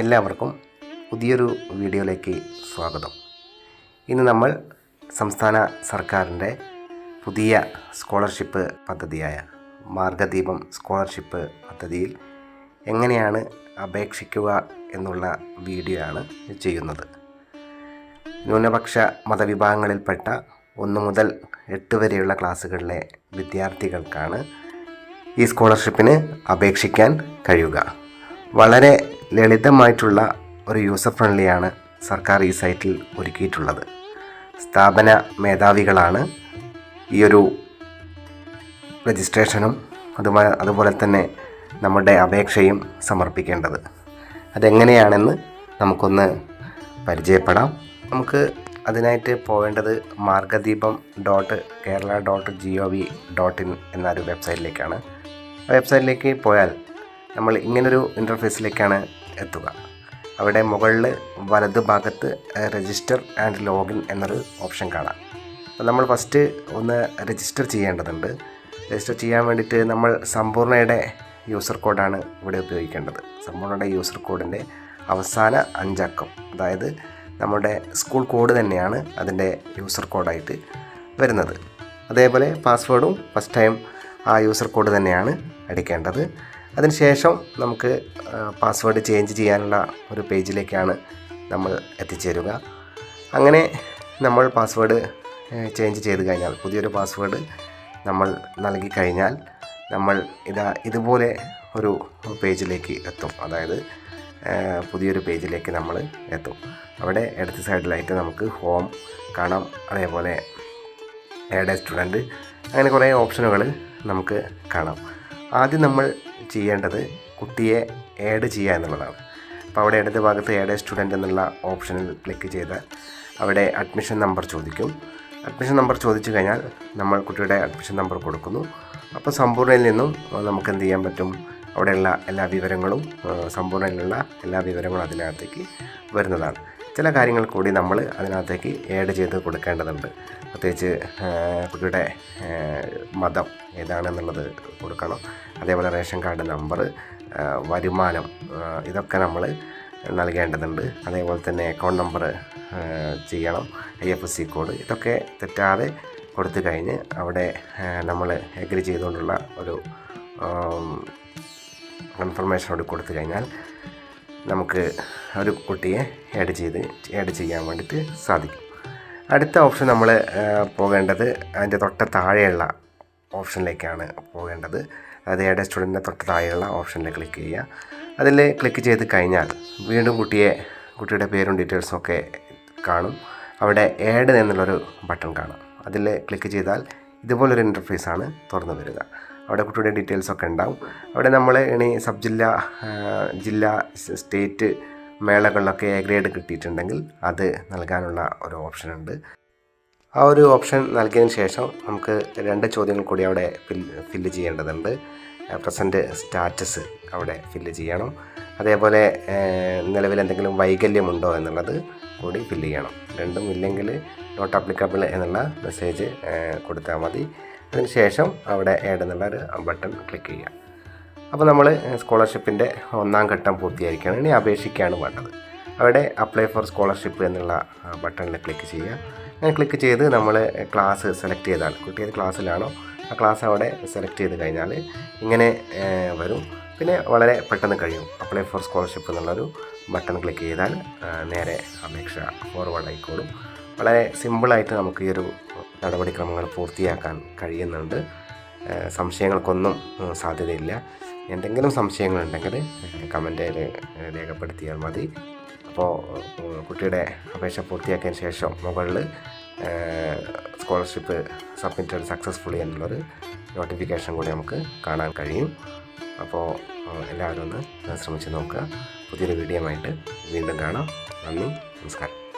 എല്ലാവർക്കും പുതിയൊരു വീഡിയോയിലേക്ക് സ്വാഗതം. ഇന്ന് നമ്മൾ സംസ്ഥാന സർക്കാരിന്റെ പുതിയ സ്കോളർഷിപ്പ് പദ്ധതിയായ മാർഗദീപം സ്കോളർഷിപ്പ് പദ്ധതിയിൽ എങ്ങനെയാണ് അപേക്ഷിക്കുക എന്നുള്ള വീഡിയോ ആണ് ചെയ്യുന്നത്. ന്യൂനപക്ഷ മതവിഭാഗങ്ങളിൽപ്പെട്ട ഒന്ന് മുതൽ എട്ട് വരെയുള്ള ക്ലാസ്സുകളിലെ വിദ്യാർത്ഥികൾക്കാണ് ഈ സ്കോളർഷിപ്പിന് അപേക്ഷിക്കാൻ കഴിയുക. വളരെ ലളിതമായിട്ടുള്ള ഒരു യൂസർ ഫ്രണ്ട്ലിയാണ് സർക്കാർ ഈ സൈറ്റിൽ ഒരുക്കിയിട്ടുള്ളത്. സ്ഥാപന മേധാവികളാണ് ഈ ഒരു രജിസ്ട്രേഷനും അതുമായി അതുപോലെ തന്നെ നമ്മുടെ അപേക്ഷയും സമർപ്പിക്കേണ്ടത്. അതെങ്ങനെയാണെന്ന് നമുക്കൊന്ന് പരിചയപ്പെടാം. നമുക്ക് അതിനായിട്ട് പോകേണ്ടത് Margadeepam dot Kerala dot G O V dot in എന്നൊരു വെബ്സൈറ്റിലേക്കാണ് ആ വെബ്സൈറ്റിലേക്ക് പോയാൽ നമ്മൾ ഇങ്ങനൊരു ഇന്റർഫേസിലേക്കാണ് എത്തുക. അവിടെ മുകളിൽ വലത് ഭാഗത്ത് രജിസ്റ്റർ ആൻഡ് ലോഗിൻ എന്നൊരു ഓപ്ഷൻ കാണാം. അപ്പോൾ നമ്മൾ ഫസ്റ്റ് ഒന്ന് രജിസ്റ്റർ ചെയ്യേണ്ടതുണ്ട്. രജിസ്റ്റർ ചെയ്യാൻ വേണ്ടിയിട്ട് നമ്മൾ സമ്പൂർണയുടെ യൂസർ കോഡാണ് ഇവിടെ ഉപയോഗിക്കേണ്ടത്. സമ്പൂർണയുടെ യൂസർ കോഡിന്റെ അവസാന അഞ്ചക്കം അതായത് നമ്മുടെ സ്കൂൾ കോഡ് തന്നെയാണ് അതിന്റെ യൂസർ കോഡായിട്ട് വരുന്നത്. അതേപോലെ പാസ്വേഡും ഫസ്റ്റ് ടൈം ആ യൂസർ കോഡ് തന്നെയാണ് അടിക്കേണ്ടത്. അതിനുശേഷം നമുക്ക് പാസ്വേഡ് ചേഞ്ച് ചെയ്യാനുള്ള ഒരു പേജിലേക്കാണ് നമ്മൾ എത്തിച്ചേരുക. അങ്ങനെ നമ്മൾ പാസ്വേഡ് ചേഞ്ച് ചെയ്ത് കഴിഞ്ഞാൽ പുതിയൊരു പാസ്വേഡ് നമ്മൾ നൽകി കഴിഞ്ഞാൽ നമ്മൾ ഇതാ ഇതുപോലെ ഒരു പേജിലേക്ക് എത്തും. അതായത് പുതിയൊരു പേജിലേക്ക് നമ്മൾ എത്തും. അവിടെ ഇടത്ത് സൈഡിലായിട്ട് നമുക്ക് ഹോം കാണാം. അതേപോലെ ഏഡ് സ്റ്റുഡന്റ് അങ്ങനെ കുറേ ഓപ്ഷനുകൾ നമുക്ക് കാണാം. ആദ്യം നമ്മൾ ചെയ്യേണ്ടത് കുട്ടിയെ ആഡ് ചെയ്യുക എന്നുള്ളതാണ്. അപ്പോൾ അവിടെ ഇടത് ഭാഗത്ത് ആഡ് സ്റ്റുഡന്റ് എന്നുള്ള ഓപ്ഷനിൽ ക്ലിക്ക് ചെയ്ത് അവിടെ അഡ്മിഷൻ നമ്പർ ചോദിക്കും. അഡ്മിഷൻ നമ്പർ ചോദിച്ചു കഴിഞ്ഞാൽ നമ്മൾ കുട്ടിയുടെ അഡ്മിഷൻ നമ്പർ കൊടുക്കുന്നു. അപ്പോൾ സമ്പൂർണയിൽ നിന്നും നമുക്ക് എന്ത് ചെയ്യാൻ പറ്റും? അവിടെയുള്ള എല്ലാ വിവരങ്ങളും സമ്പൂർണയിലുള്ള എല്ലാ വിവരങ്ങളും അതിനകത്തേക്ക് വരുന്നതാണ്. ചില കാര്യങ്ങൾ കൂടി നമ്മൾ അതിനകത്തേക്ക് ആഡ് ചെയ്ത് കൊടുക്കേണ്ടതുണ്ട്. പ്രത്യേകിച്ച് കുട്ടിയുടെ മതം ഏതാണെന്നുള്ളത് കൊടുക്കണം. അതേപോലെ റേഷൻ കാർഡ് നമ്പർ വരുമാനം ഇതൊക്കെ നമ്മൾ നൽകേണ്ടതുണ്ട്. അതേപോലെ തന്നെ അക്കൗണ്ട് നമ്പർ ചെയ്യണം. I F S C code ഇതൊക്കെ തെറ്റാതെ കൊടുത്തു കഴിഞ്ഞ് അവിടെ നമ്മൾ എഗ്രി ചെയ്തുകൊണ്ടുള്ള ഒരു കൺഫർമേഷനോട് കൊടുത്തു കഴിഞ്ഞാൽ നമുക്ക് ഒരു കുട്ടിയെ ആഡ് ചെയ്ത് ആഡ് ചെയ്യാൻ വേണ്ടിയിട്ട് സാധിക്കും. അടുത്ത ഓപ്ഷൻ നമ്മൾ പോകേണ്ടത് അതിന്റെ തൊട്ട താഴെയുള്ള ഓപ്ഷനിലേക്കാണ് പോകേണ്ടത്. അതായത് ആഡ് സ്റ്റുഡന്റിന്റെ തൊട്ട് താഴെയുള്ള ഓപ്ഷനിൽ ക്ലിക്ക് ചെയ്യുക. അതിൽ ക്ലിക്ക് ചെയ്ത് കഴിഞ്ഞാൽ വീണ്ടും കുട്ടിയെ കുട്ടിയുടെ പേരും ഡീറ്റെയിൽസും ഒക്കെ കാണും. അവിടെ ആഡ് എന്നുള്ളൊരു ബട്ടൺ കാണാം. അതിൽ ക്ലിക്ക് ചെയ്താൽ ഇതുപോലൊരു ഇന്റർഫേസാണ് തുറന്നു വരിക. അവിടെ കുട്ടിയുടെ ഡീറ്റെയിൽസൊക്കെ ഉണ്ടാവും. അവിടെ നമ്മൾ ഇനി സബ് ജില്ല ജില്ല സ്റ്റേറ്റ് മേളകളിലൊക്കെ എ ഗ്രേഡ് കിട്ടിയിട്ടുണ്ടെങ്കിൽ അത് നൽകാനുള്ള ഒരു ഓപ്ഷൻ ഉണ്ട്. ആ ഒരു ഓപ്ഷൻ നൽകിയതിന് ശേഷം നമുക്ക് രണ്ട് ചോദ്യങ്ങൾ കൂടി അവിടെ ഫില്ല് ചെയ്യേണ്ടതുണ്ട്. പ്രസന്റ് സ്റ്റാറ്റസ് അവിടെ ഫില്ല് ചെയ്യണം. അതേപോലെ നിലവിൽ എന്തെങ്കിലും വൈകല്യമുണ്ടോ എന്നുള്ളത് കൂടി ഫില്ല് ചെയ്യണം. രണ്ടും ഇല്ലെങ്കിൽ നോട്ട് അപ്ലിക്കബിൾ എന്നുള്ള മെസ്സേജ് കൊടുത്താൽ മതി. അതിനുശേഷം അവിടെ ആഡ് എന്നുള്ള ഒരു ബട്ടൺ ക്ലിക്ക് ചെയ്യുക. അപ്പോൾ നമ്മൾ സ്കോളർഷിപ്പിന്റെ ഒന്നാം ഘട്ടം പൂർത്തിയായിരിക്കുകയാണ്. ഇനി അപേക്ഷിക്കുകയാണ് വേണ്ടത്. അവിടെ അപ്ലൈ ഫോർ സ്കോളർഷിപ്പ് എന്നുള്ള ബട്ടണിൽ ക്ലിക്ക് ചെയ്യുക. അങ്ങനെ ക്ലിക്ക് ചെയ്ത് നമ്മൾ ക്ലാസ് സെലക്ട് ചെയ്താൽ കുട്ടി ഏത് ക്ലാസ്സിലാണോ ആ ക്ലാസ് അവിടെ സെലക്ട് ചെയ്ത് കഴിഞ്ഞാൽ ഇങ്ങനെ വരും. പിന്നെ വളരെ പെട്ടെന്ന് കഴിയും. അപ്ലൈ ഫോർ സ്കോളർഷിപ്പ് എന്നുള്ളൊരു ബട്ടൺ ക്ലിക്ക് ചെയ്താൽ നേരെ അപേക്ഷ ഫോർവേഡ് ആയിക്കോളും. വളരെ സിമ്പിളായിട്ട് നമുക്ക് ഈ ഒരു നടപടിക്രമങ്ങൾ പൂർത്തിയാക്കാൻ കഴിയുന്നുണ്ട്. സംശയങ്ങൾക്കൊന്നും സാധ്യതയില്ല. എന്തെങ്കിലും സംശയങ്ങളുണ്ടെങ്കിൽ കമന്റിൽ രേഖപ്പെടുത്തിയാൽ മതി. അപ്പോൾ കുട്ടിയുടെ അപേക്ഷ പൂർത്തിയാക്കിയതിന് ശേഷം മുകളിൽ സ്കോളർഷിപ്പ് സബ്മിറ്റഡ് സക്സസ്ഫുള്ളി എന്നുള്ളൊരു നോട്ടിഫിക്കേഷൻ കൂടി നമുക്ക് കാണാൻ കഴിയും. അപ്പോൾ എല്ലാവരും ഒന്ന് ശ്രമിച്ച് നോക്കുക. പുതിയൊരു വീഡിയോ ആയിട്ട് വീണ്ടും കാണാം. നന്ദി നമസ്കാരം.